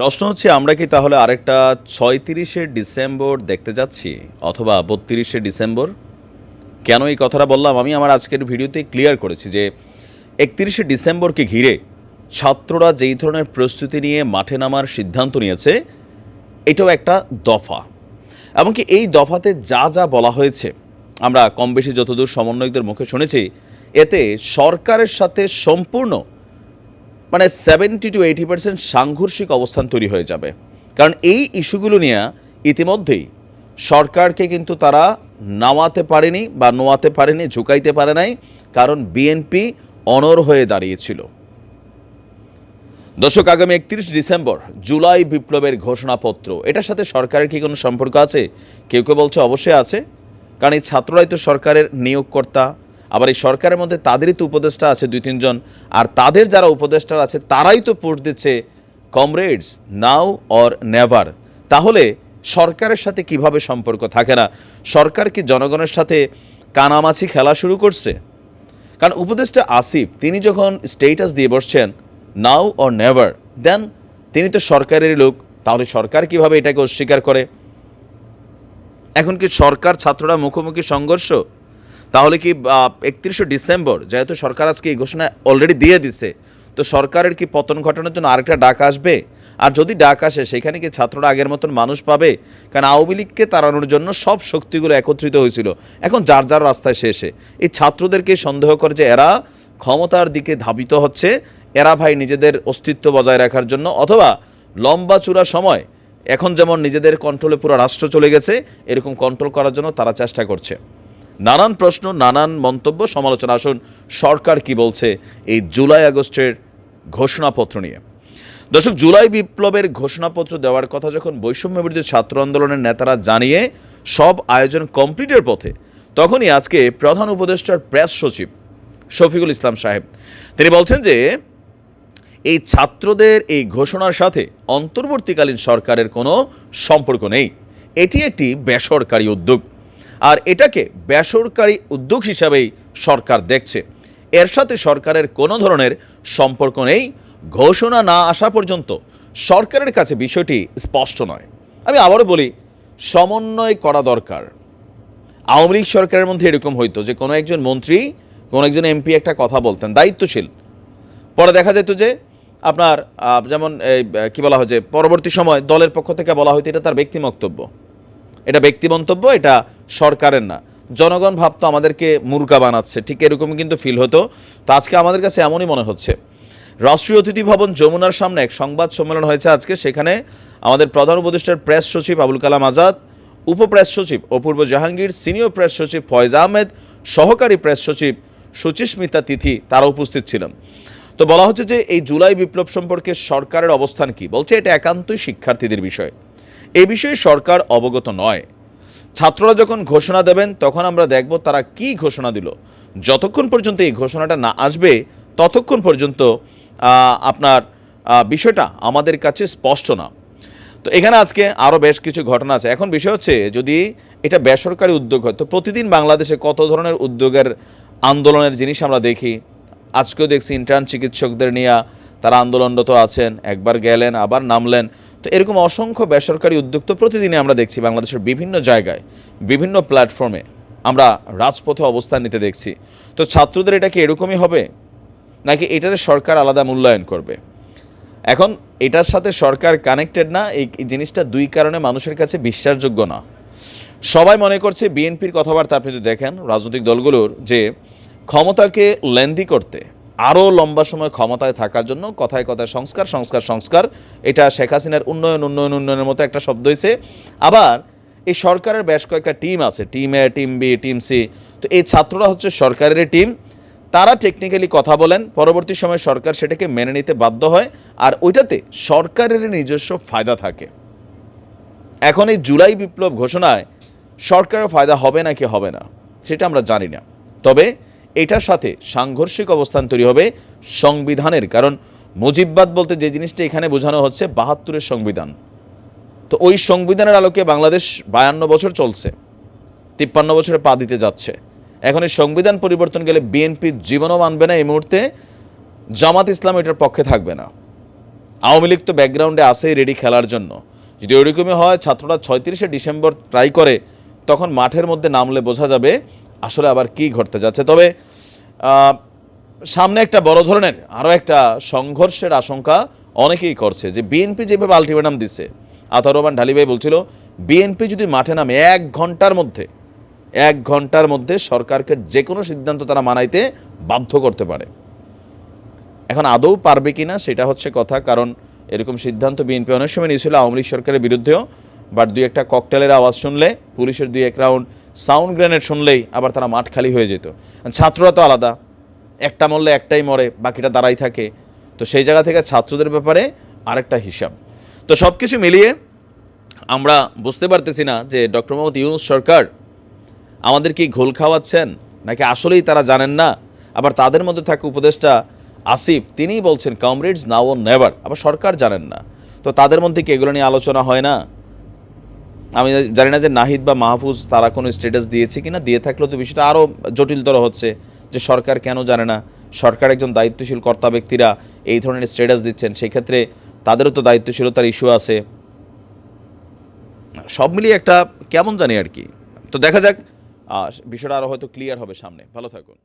প্রশ্ন হচ্ছে, আমরা কি তাহলে আরেকটা ছয়ত্রিশে ডিসেম্বর দেখতে যাচ্ছি অথবা বত্রিশে ডিসেম্বর? কেন এই কথাটা বললাম? আমি আমার আজকের ভিডিওতে ক্লিয়ার করেছি যে একত্রিশে ডিসেম্বরকে ঘিরে ছাত্ররা যেই ধরনের প্রস্তুতি নিয়ে মাঠে নামার সিদ্ধান্ত নিয়েছে, এটাও একটা দফা। এমনকি এই দফাতে যা যা বলা হয়েছে, আমরা কম বেশি যতদূর সমন্বয়কদের মুখে শুনেছি, এতে সরকারের সাথে সম্পূর্ণ মানে সেভেন্টি টু এইটি পার্সেন্ট সাংঘর্ষিক অবস্থান তৈরি হয়ে যাবে। কারণ এই ইস্যুগুলো নিয়ে ইতিমধ্যেই সরকারকে কিন্তু তারা নামাতে পারেনি বা নোয়াতে পারেনি, ঝুঁকাইতে পারে নাই, কারণ বিএনপি অনর হয়ে দাঁড়িয়েছিল। দর্শক, আগামী একত্রিশ ডিসেম্বর জুলাই বিপ্লবের ঘোষণাপত্র। এটার সাথে সরকারের কি কোনো সম্পর্ক আছে? কেউ কেউ বলছে অবশ্যই আছে। কারণ এই ছাত্ররাই তো সরকারের নিয়োগকর্তা। আবার এই সরকারের মধ্যে তাদেরই তো উপদেষ্টা আছে দুই, তিনজন। আর তাদের যারা উপদেষ্টার আছে, তারাই তো পোস্ট দিচ্ছে, কমরেডস, নাও অর নেভার। তাহলে সরকারের সাথে কীভাবে সম্পর্ক থাকে না? সরকার কি জনগণের সাথে কানামাছি খেলা শুরু করছে? কারণ উপদেষ্টা আসিফ, তিনি যখন স্টেটাস দিয়ে বসছেন, নাও অর নেভার, দেন তিনি তো সরকারের লোক, তাহলে সরকার কীভাবে এটাকে অস্বীকার করে? এখন কি সরকার ছাত্ররা মুখোমুখি সংঘর্ষ? তাহলে কি একত্রিশে ডিসেম্বর, যেহেতু সরকার আজকে এই ঘোষণা অলরেডি দিয়ে দিছে, তো সরকারের কি পতন ঘটানোর জন্য আরেকটা ডাক আসবে? আর যদি ডাক আসে, সেখানে কি ছাত্ররা আগের মতন মানুষ পাবে? কারণ আওয়ামী লীগকে তাড়ানোর জন্য সব শক্তিগুলো একত্রিত হয়েছিল। এখন যার যার রাস্তায় শেষে এই ছাত্রদেরকে সন্দেহ করে যে এরা ক্ষমতার দিকে ধাবিত হচ্ছে, এরা ভাই নিজেদের অস্তিত্ব বজায় রাখার জন্য, অথবা লম্বা চূড়া সময়, এখন যেমন নিজেদের কন্ট্রোলে পুরো রাষ্ট্র চলে গেছে, এরকম কন্ট্রোল করার জন্য তারা চেষ্টা করছে। নানান প্রশ্ন, নানান মন্তব্য, সমালোচনা। আসুন, সরকার কি বলছে এই জুলাই আগস্টের ঘোষণাপত্র নিয়ে। দর্শক, জুলাই বিপ্লবের ঘোষণাপত্র দেওয়ার কথা যখন বৈষম্য বিরোধী ছাত্র আন্দোলনের নেতারা জানিয়ে সব আয়োজন কমপ্লিটের পথে, তখনই আজকে প্রধান উপদেষ্টার প্রেস সচিব শফিকুল ইসলাম সাহেব, তিনি বলছেন যে এই ছাত্রদের এই ঘোষণার সাথে অন্তর্বর্তীকালীন সরকারের কোনো সম্পর্ক নেই। এটি একটি বেসরকারি উদ্যোগ। আর এটাকে বেসরকারি উদ্যোগ হিসাবেই সরকার দেখছে। এর সাথে সরকারের কোনো ধরনের সম্পর্ক নেই। ঘোষণা না আসা পর্যন্ত সরকারের কাছে বিষয়টি স্পষ্ট নয়। আমি আবারও বলি, সমন্বয় করা দরকার। আওয়ামী লীগ সরকারের মধ্যে এরকম হইতো যে কোনো একজন মন্ত্রী, কোনো একজন এমপি একটা কথা বলতেন, দায়িত্বশীল। পরে দেখা যেত যে আপনার যেমন কি বলা হয় যে পরবর্তী সময় দলের পক্ষ থেকে বলা হয়তো এটা তার ব্যক্তি মন্তব্য। এটা ব্যক্তি মন্তব্য, এটা সরকারের না। জনগণ ভাবতো আমাদেরকে মুরগা বানাচ্ছে, ঠিক এরকমই কিন্তু ফিল হতো। তো আজকে আমাদের কাছে এমনই মনে হচ্ছে। রাষ্ট্রীয় অতিথি ভবন যমুনার সামনে এক সংবাদ সম্মেলন হয়েছে আজকে। সেখানে আমাদের প্রধান উপদেষ্টার প্রেস সচিব আবুল কালাম আজাদ উপপ্রেস সচিব অপূর্ব জাহাঙ্গীর সিনিয়র প্রেস সচিব ফয়েজ আহমেদ, সহকারী প্রেস সচিব সুচিস্মিতা তিথি তারা উপস্থিত ছিলেন। তো বলা হচ্ছে যে এই জুলাই বিপ্লব সম্পর্কে সরকারের অবস্থান কি? বলছে এটা একান্তই শিক্ষার্থীদের বিষয়। এ বিষয়ে সরকার অবগত নয়। ছাত্ররা যখন ঘোষণা দেবেন, তখন আমরা দেখব তারা কি ঘোষণা দিল। যতক্ষণ পর্যন্ত এই ঘোষণাটা না আসবে, ততক্ষণ পর্যন্ত আপনার বিষয়টা আমাদের কাছে স্পষ্ট না। তো এখানে আজকে আরও বেশ কিছু ঘটনা আছে। এখন বিষয় হচ্ছে, যদি এটা বেসরকারি উদ্যোগ হয়, তো প্রতিদিন বাংলাদেশে কত ধরনের উদ্যোগের আন্দোলনের জিনিস আমরা দেখি? আজকেও দেখছি ইন্টার্ন চিকিৎসকদের নিয়ে তারা আন্দোলনরত আছেন, একবার গেলেন, আবার নামলেন। তো এরকম অসংখ্য বেসরকারি উদ্যোগ তো প্রতিদিনই আমরা দেখছি বাংলাদেশের বিভিন্ন জায়গায়, বিভিন্ন প্ল্যাটফর্মে আমরা রাজপথে অবস্থান নিতে দেখছি। তো ছাত্রদের এটা কি এরকমই হবে? নাকি এটারে সরকার আলাদা মূল্যায়ন করবে? এখন এটার সাথে সরকার কানেক্টেড না, এই জিনিসটা দুই কারণে মানুষের কাছে বিশ্বাসযোগ্য না। সবাই মনে করছে বিএনপির কথাবার্তা আপনি যদি দেখেন রাজনৈতিক দলগুলোর যে ক্ষমতাকে লেন্দি করতে আরও লম্বা সময় ক্ষমতায় থাকার জন্য কথায় কথায় সংস্কার সংস্কার সংস্কার। এটা শেখ হাসিনার উন্নয়ন উন্নয়ন, উন্নয়নের মতো একটা শব্দ হয়েছে আবার এই সরকারের বেশ কয়েকটা টিম আছে, team A, team B, team C. তো এই ছাত্ররা হচ্ছে সরকারের টিম। তারা টেকনিক্যালি কথা বলেন, পরবর্তী সময় সরকার সেটাকে মেনে নিতে বাধ্য হয়, আর ওইটাতে সরকারের নিজস্ব ফায়দা থাকে। এখন এই জুলাই বিপ্লব ঘোষণায় সরকারের ফায়দা হবে নাকি হবে না, সেটা আমরা জানি না। তবে এটার সাথে সাংঘর্ষিক অবস্থান তৈরি হবে সংবিধানের, কারণ মুজিববাদ বলতে যে জিনিসটা এখানে বোঝানো হচ্ছে, বাহাত্তরের সংবিধান। তো ওই সংবিধানের আলোকে বাংলাদেশ বায়ান্ন বছর চলছে, তিপ্পান্ন বছরে পা দিতে যাচ্ছে। এখন এই সংবিধান পরিবর্তন গেলে বিএনপি জীবনও মানবে না এই মুহূর্তে, জামাত ইসলাম এটার পক্ষে থাকবে না। আওয়ামী লীগ তো ব্যাকগ্রাউন্ডে আসেই রেডি খেলার জন্য। যদি ওইরকমই হয়, ছাত্ররা ছয়ত্রিশে ডিসেম্বর ট্রাই করে, তখন মাঠের মধ্যে নামলে বোঝা যাবে আসলে আবার কি ঘটতে যাচ্ছে? তবে সামনে একটা বড় ধরনের আরও একটা সংঘর্ষের আশঙ্কা অনেকেই করছে যে বিএনপি যেভাবে আলটিমেটাম দিচ্ছে আতার রহমান ঢালি ভাই বলছিল, বিএনপি যদি মাঠে নামে এক ঘণ্টার মধ্যে, এক ঘণ্টার মধ্যে সরকারকে যে কোনো সিদ্ধান্ত তারা মানাইতে বাধ্য করতে পারে। এখন আদৌ পারবে কিনা সেটা হচ্ছে কথা, কারণ এরকম সিদ্ধান্ত বিএনপি অনেক সময় নিয়েছিল আওয়ামী লীগ সরকারের বিরুদ্ধেও, বাট দুই একটা ককটেলের আওয়াজ শুনলে পুলিশের দুই এক রাউন্ড সাউন্ড গ্রেনেড শুনলেই আবার তারা মাঠ খালি হয়ে যেত। ছাত্ররা তো আলাদা। একটা মরলে একটাই মরে, বাকিটা দাঁড়াই থাকে। তো সেই জায়গা থেকে ছাত্রদের ব্যাপারে আরেকটা হিসাব। তো সব কিছু মিলিয়ে আমরা বুঝতে পারতেছি না যে ডক্টর মোহাম্মদ ইউনুস সরকার আমাদের কি ঘোল খাওয়াচ্ছেন, নাকি আসলেই তারা জানেন না? আবার তাদের মধ্যে থাকা উপদেষ্টা আসিফ, তিনিই বলছেন কমরেডস নাও নেভার আবার সরকার জানেন না। তো তাদের মধ্যে কি এগুলো নিয়ে আলোচনা হয় না? আমি জানি না যে নাহিদ বা মাহফুজ তারা কোনো স্ট্যাটাস দিয়েছে কিনা, দিয়ে থাকলেও তো বিষয়টা আরও জটিলতর হচ্ছে যে সরকার কেন জানে না। সরকার একজন দায়িত্বশীল কর্তা ব্যক্তিরা এই ধরনের স্ট্যাটাস দিচ্ছেন, সেক্ষেত্রে তাদেরও তো দায়িত্বশীলতার ইস্যু আছে। সব মিলিয়ে একটা কেমন জানি আর কি। তো দেখা যাক বিষয়টা আরও হয়তো ক্লিয়ার হবে সামনে। ভালো থাকুন।